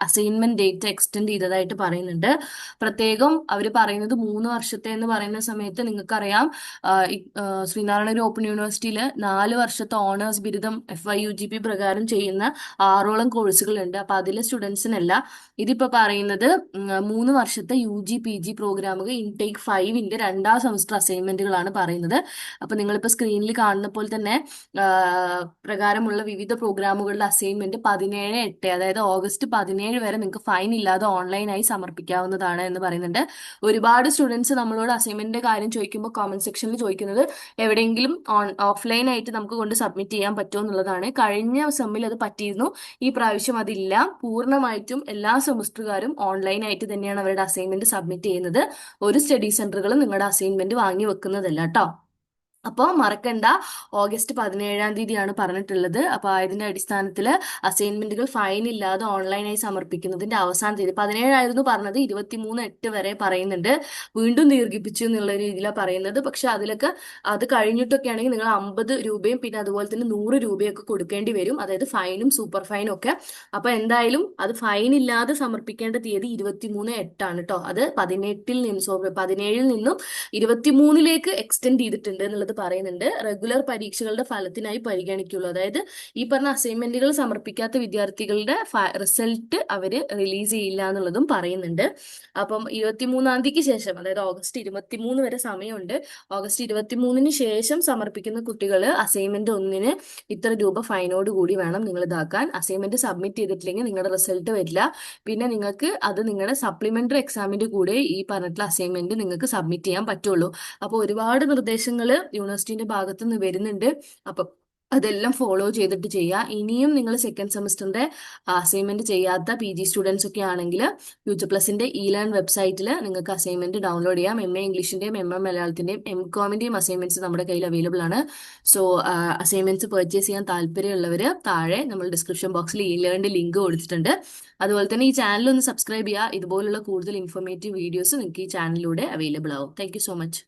Assignment date extend ചെയ്തതായിട്ട് പറയുന്നുണ്ട്. പ്രത്യേകം അവർ പറയുന്നത് മൂന്ന് വർഷത്തെ എന്ന് പറയുന്ന സമയത്ത് നിങ്ങൾക്കറിയാം ശ്രീനാരായണ ഓപ്പൺ യൂണിവേഴ്സിറ്റിയിൽ നാല് വർഷത്തെ ഓണേഴ്സ് ബിരുദം F I U G P പ്രകാരം ചെയ്യുന്ന ആറോളം കോഴ്സുകളുണ്ട് അപ്പൊ അതിലെ സ്റ്റുഡൻസിനല്ല ഇതിപ്പോ പറയുന്നത് മൂന്ന് വർഷത്തെ യു ജി പി ജി പ്രോഗ്രാമുകൾ ഇൻടേക്ക് ഫൈവിന്റെ രണ്ടാം സെമസ്റ്റർ അസൈൻമെന്റുകളാണ് പറയുന്നത്. അപ്പൊ നിങ്ങളിപ്പോ സ്ക്രീനിൽ കാണുന്ന പോലെ തന്നെ പ്രകാരമുള്ള വിവിധ പ്രോഗ്രാമുകളുടെ അസൈൻമെന്റ് പതിനേഴ് എട്ട് അതായത് ഓഗസ്റ്റ് പതിനേഴ് വരെ നിങ്ങൾക്ക് ഫൈൻ ഇല്ലാതെ ഓൺലൈനായി സമർപ്പിക്കാവുന്നതാണ് എന്ന് പറയുന്നുണ്ട്. ഒരുപാട് സ്റ്റുഡൻസ് നമ്മളോട് അസൈൻമെന്റിന്റെ കാര്യം ചോദിക്കുമ്പോൾ കോമന്റ് സെക്ഷനിൽ ചോദിക്കുന്നത് എവിടെയെങ്കിലും ഓൺ ഓഫ്ലൈൻ ആയിട്ട് നമുക്ക് കൊണ്ട് സബ്മിറ്റ് ചെയ്യാൻ പറ്റുമോ എന്നുള്ളതാണ്. കഴിഞ്ഞ സെമ്മിൽ അത് പറ്റിയിരുന്നു. ഈ പ്രാവശ്യം അതില്ല. പൂർണമായിട്ടും എല്ലാ സെമസ്റ്ററുകാരും ഓൺലൈൻ ആയിട്ട് തന്നെയാണ് അവരുടെ അസൈൻമെന്റ് സബ്മിറ്റ് ചെയ്യുന്നത്. ഒരു സ്റ്റഡി സെന്ററുകളും നിങ്ങളുടെ അസൈൻമെന്റ് വാങ്ങി വെക്കുന്നതല്ല കേട്ടോ അപ്പോൾ മറക്കണ്ട. ഓഗസ്റ്റ് പതിനേഴാം തീയതിയാണ് പറഞ്ഞിട്ടുള്ളത്. അപ്പോൾ അതിന്റെ അടിസ്ഥാനത്തിൽ അസൈൻമെന്റുകൾ ഫൈൻ ഇല്ലാതെ ഓൺലൈനായി സമർപ്പിക്കുന്നതിന്റെ അവസാന തീയതി. പതിനേഴായിരുന്നു പറഞ്ഞത്. ഇരുപത്തിമൂന്ന് എട്ട് വരെ പറയുന്നുണ്ട്. വീണ്ടും ദീർഘിപ്പിച്ചു എന്നുള്ള രീതിയിലാണ് പറയുന്നത്. പക്ഷെ അതിലൊക്കെ അത് കഴിഞ്ഞിട്ടൊക്കെ ആണെങ്കിൽ നിങ്ങൾ അമ്പത് രൂപയും പിന്നെ അതുപോലെ തന്നെ നൂറ് രൂപയൊക്കെ കൊടുക്കേണ്ടി വരും. അതായത് ഫൈനും സൂപ്പർ ഫൈനും ഒക്കെ. അപ്പൊ എന്തായാലും അത് ഫൈൻ ഇല്ലാതെ സമർപ്പിക്കേണ്ട തീയതി ഇരുപത്തിമൂന്ന് എട്ടാണ് കേട്ടോ അത് പതിനെട്ടിൽ നിന്നും സോറി പതിനേഴിൽ നിന്നും ഇരുപത്തിമൂന്നിലേക്ക് എക്സ്റ്റെൻഡ് ചെയ്തിട്ടുണ്ട് എന്നുള്ളത് പറയുന്നുണ്ട് റെഗുലർ പരീക്ഷകളുടെ ഫലത്തിനായി പരിഗണിക്കുള്ളൂ. അതായത് ഈ പറഞ്ഞ അസൈൻമെന്റുകൾ സമർപ്പിക്കാത്ത വിദ്യാർത്ഥികളുടെ റിസൾട്ട് അവർ റിലീസ് ചെയ്യില്ല എന്നുള്ളതും പറയുന്നുണ്ട്. അപ്പം ഇരുപത്തിമൂന്നാം തീയതിക്ക് ശേഷം അതായത് ഓഗസ്റ്റ് ഇരുപത്തിമൂന്ന് വരെ സമയമുണ്ട്. ഓഗസ്റ്റ് ഇരുപത്തിമൂന്നിന് ശേഷം സമർപ്പിക്കുന്ന കുട്ടികൾ അസൈൻമെന്റ് ഒന്നിന് ഇത്ര രൂപ ഫൈനോട് കൂടി വേണം നിങ്ങൾ ഇതാക്കാൻ. അസൈൻമെന്റ് സബ്മിറ്റ് ചെയ്തിട്ടില്ലെങ്കിൽ നിങ്ങളുടെ റിസൾട്ട് വരില്ല. പിന്നെ നിങ്ങൾക്ക് അത് നിങ്ങളുടെ സപ്ലിമെന്ററി എക്സാമിന്റെ കൂടെ ഈ പറഞ്ഞിട്ടുള്ള അസൈൻമെന്റ് നിങ്ങൾക്ക് സബ്മിറ്റ് ചെയ്യാൻ പറ്റുള്ളൂ. അപ്പോൾ ഒരുപാട് നിർദ്ദേശങ്ങൾ യൂണിവേഴ്സിറ്റിന്റെ ഭാഗത്തു നിന്ന് വരുന്നുണ്ട്. അപ്പൊ അതെല്ലാം ഫോളോ ചെയ്തിട്ട് ചെയ്യുക. ഇനിയും നിങ്ങൾ സെക്കൻഡ് സെമസ്റ്ററിന്റെ അസൈൻമെന്റ് ചെയ്യാത്ത പി ജി സ്റ്റുഡൻസ് ഒക്കെ ആണെങ്കിൽ ഫ്യൂച്ചർ പ്ലസിന്റെ ഇ ലേൺ വെബ്സൈറ്റിൽ നിങ്ങൾക്ക് അസൈൻമെന്റ് ഡൗൺലോഡ് ചെയ്യാം. എം എ ഇംഗ്ലീഷിന്റെയും എം എ മലയാളത്തിന്റെയും എം കോമിന്റെയും അസൈൻമെന്റ്സ് നമ്മുടെ കയ്യിൽ അവൈലബിൾ ആണ്. സോ അസൈൻമെന്റ്സ് പർച്ചേസ് ചെയ്യാൻ താല്പര്യമുള്ളവർ താഴെ നമ്മൾ ഡിസ്ക്രിപ്ഷൻ ബോക്സിൽ ഇ ലേണിന്റെ ലിങ്ക് കൊടുത്തിട്ടുണ്ട്. അതുപോലെ തന്നെ ഈ ചാനൽ ഒന്ന് സബ്സ്ക്രൈബ് ചെയ്യുക. ഇതുപോലുള്ള കൂടുതൽ ഇൻഫോർമേറ്റീവ് വീഡിയോസ് നിങ്ങൾക്ക് ഈ ചാനലിലൂടെ അവൈലബിൾ ആവും. Thank so much